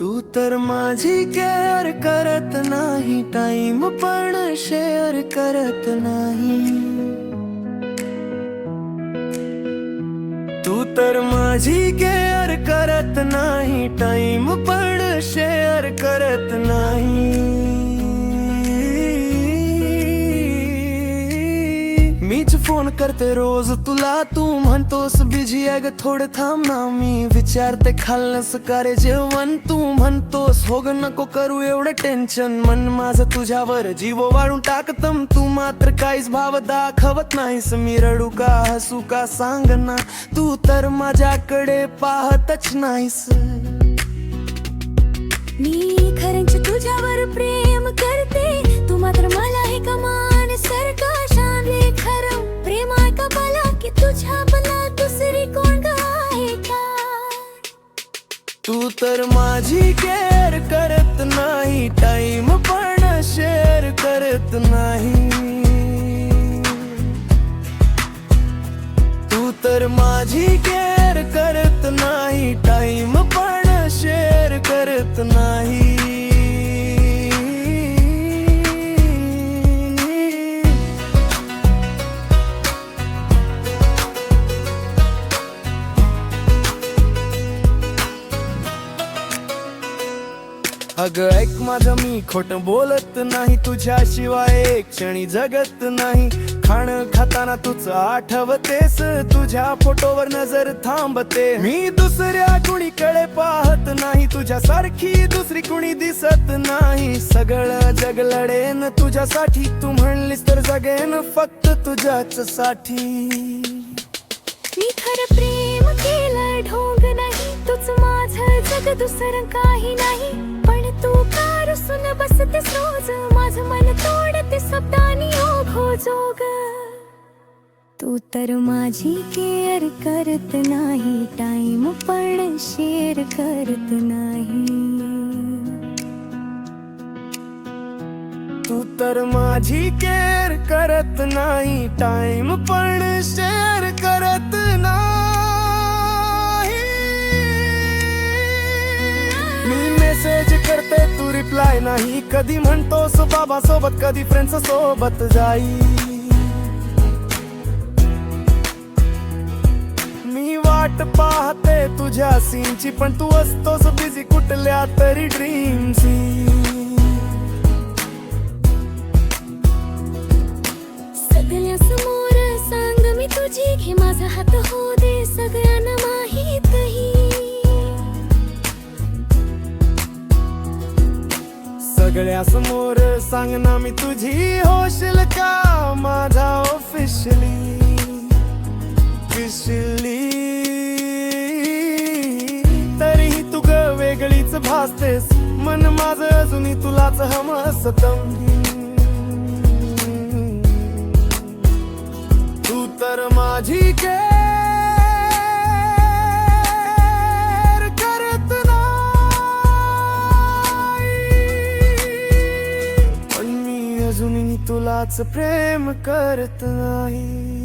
तर माझी केअर करत नाही टाइम पण शेअर करत नाही. तू तर माझी केअर करत नाही टाइम पण शेअर करत नाही. करते रोज तुला तू म्हणतोस बिझी आहे ग थोडं थांब ना. मी विचारते खाल्लंस करे जेवण. तू म्हणतोस हो ग नको करू एवढं टेन्शन मन माझं तुझ्यावर जीव वाढून टाकतम तू मात्र काहीच भाव दाखवत नाहीस. मी रडू का हसू का सांग ना. तू तर माझ्याकडे पाहतच नाहीस. मी खरंच तुझ्यावर तू तर माझी केअर करत नाही टाइम पण शेअर करत नाही. तू तर माझी केअर करत नाही टाइम पण शेअर करत नाही. अगं ऐक माझं मी खोट बोलत नाही तुझ्याशिवाय एक क्षणी जगत नाही. खाणं खाताना तुझ आठवतेस तुझ्या फोटोवर नजर थांबते. मी दुसऱ्या कुणीकडे पाहत नाही तुझ्यासारखी दुसरी कुणी दिसत नाही. सगळं जग लढेन तुझ्यासाठी तू म्हणलीस तर जगेन फक्त तुझ्याच साठी. मी खरं प्रेम केलं ढोंग नाही तुझ माझ जग दुसरं काही नाही. का रुसून बसते रोज माझं मन तोडते सप्तानी ओघो हो जोग. तू तर माझी केअर करत नाही टाइम पण शेअर करत नाही. तू तर माझी केअर करत नाही टाइम पण शेअर करत नाही. रिप्लाय नाही. कधी म्हणतोस बाबा सोबत कधी फ्रेंड्स सोबत जाई. मी वाट पाहते तुझ्या सीनची पण तू असतोस बिझी कुठल्या तरी ड्रीमची समोर सांग मी तुझी घे माझा हात हो दे सगळ्यांना सगळ्या समोर सांग ना मी तुझी होशील का? माझा ऑफिशली फिशली तरीही तू ग वेगळीच भासतेस. मन माझं अजूनही तुलाच हमसतम तू तर माझी के अजूनही तुलाच प्रेम करत नाही.